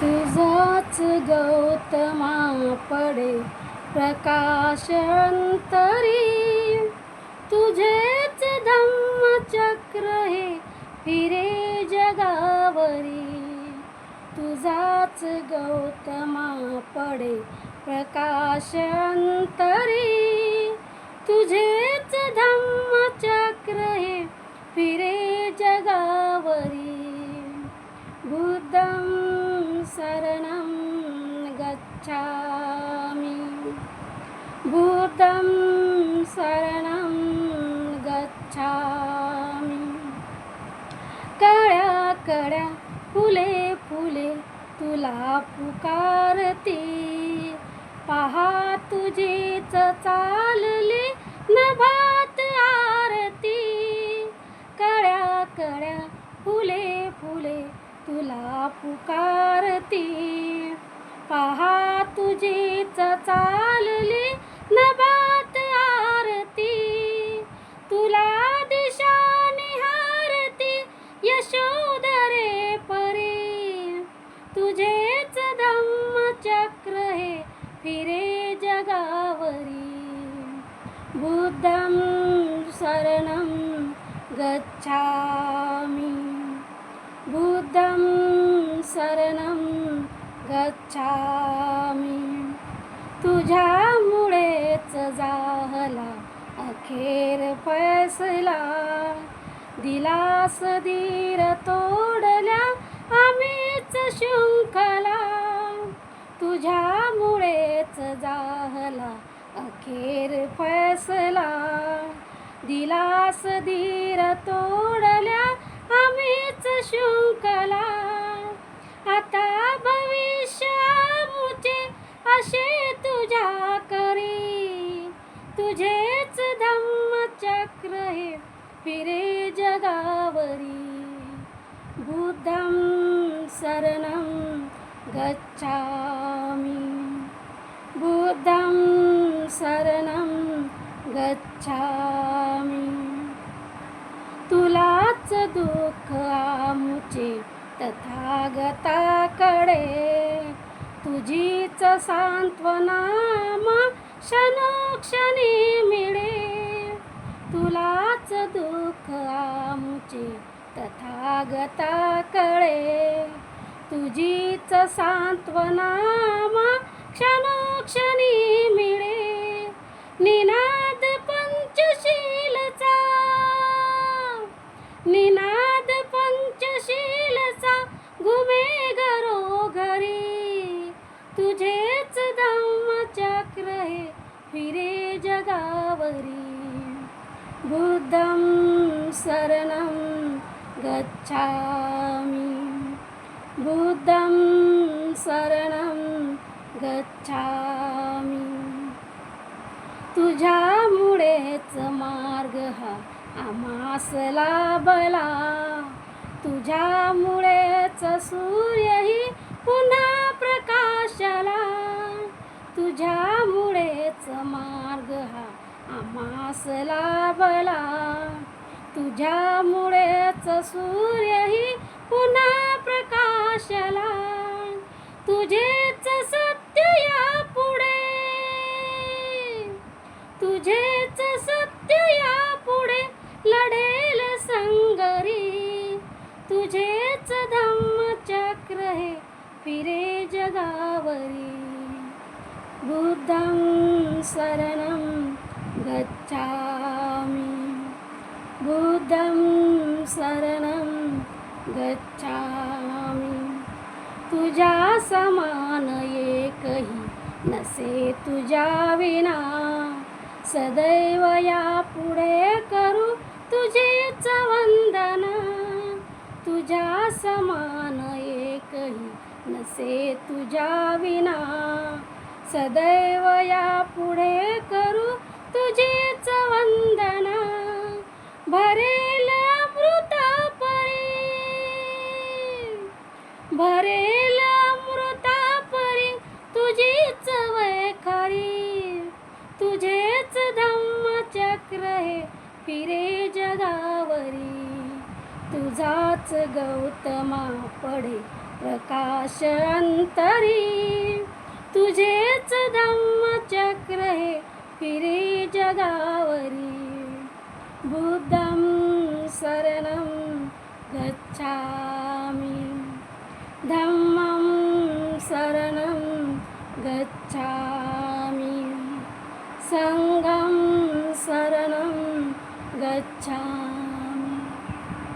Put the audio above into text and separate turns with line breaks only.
तुझाच गौतमा पडे प्रकाशंतरी. तुझेच धम्मचक्र हे फिरे जगावरी. तुझाच गौतमा पडे प्रकाशंतरी. गच्छामि। भूतं शरणं गच्छामि। कळ्या कळ्या फुले फुले तुला पुकारते। पहा तुझीच चालले नभात आरती। कळ्या कळ्या फुले फुले तुला पुकारती। चालली नभात आरती. तुला दिशा निहारती यशोदरे परी. तुझेच धम्मचक्र हे फिरे जगावरी. बुद्धं शरणं गच्छामि. बुद्धं शरणं गच्छामि. तुझ्यामुळेच जाहला अखेर फैसला. दिलास धीर तोडल्या आम्हीच शृंखला. तुझ्यामुळेच जाहला अखेर फैसला. दिलास धीर तोडल्या आम्हीच शृंखला. आता फिरे जगावरी बुद्धं शरणं गच्छामि। बुद्धं शरणं गच्छामि। तुलाच दुःख आमुचे तथागताकडे तुझीच सांत्वनामा क्षणोक्षणी मिळे। तुलाच दुःख तथागता कळे. तुझीच सांत्वनामा क्षणोक्षणी मिळे. निनाद पंचशीलचा निनाद पंचशीलचा घुमे घरोघरी तुझेच धम्मचक्र हे फिरे जगावरी. बुद्धं शरणं गच्छामि। बुद्धं शरणं गच्छामि। तुझ्यामुळेच मार्ग हा आम्हास लाभला तुझ्यामुळेच सूर्यही पुन्हा प्रकाशला। तुझ्यामुळेच मार्ग हा आमास लाभला तुझ्यामुळेच सूर्यही पुन्हा प्रकाशला. तुझेच सत्य या पुढे तुझेच सत्य या पुढे लढेल संगरी. तुझेच धम्मचक्र हे फिरे जगावरी. बुद्धं शरण गच्छामि। बुद्धं शरणं गच्छामि। तुझ्या समान एकही नसे तुझ्या विना। सदैव या पुढे करू तुझीच वंदना। तुझ्या समान एकही नसे तुझ्या विना। सदैव या पुढे करू तुझाच गौतमा पडे प्रकाश अंतरी. तुझेच धम्मचक्र हे फिरे जगावरी. बुद्धम शरणं गच्छामि. धम्मं शरणं गच्छामि. सङ्गं शरणं गच्छामि.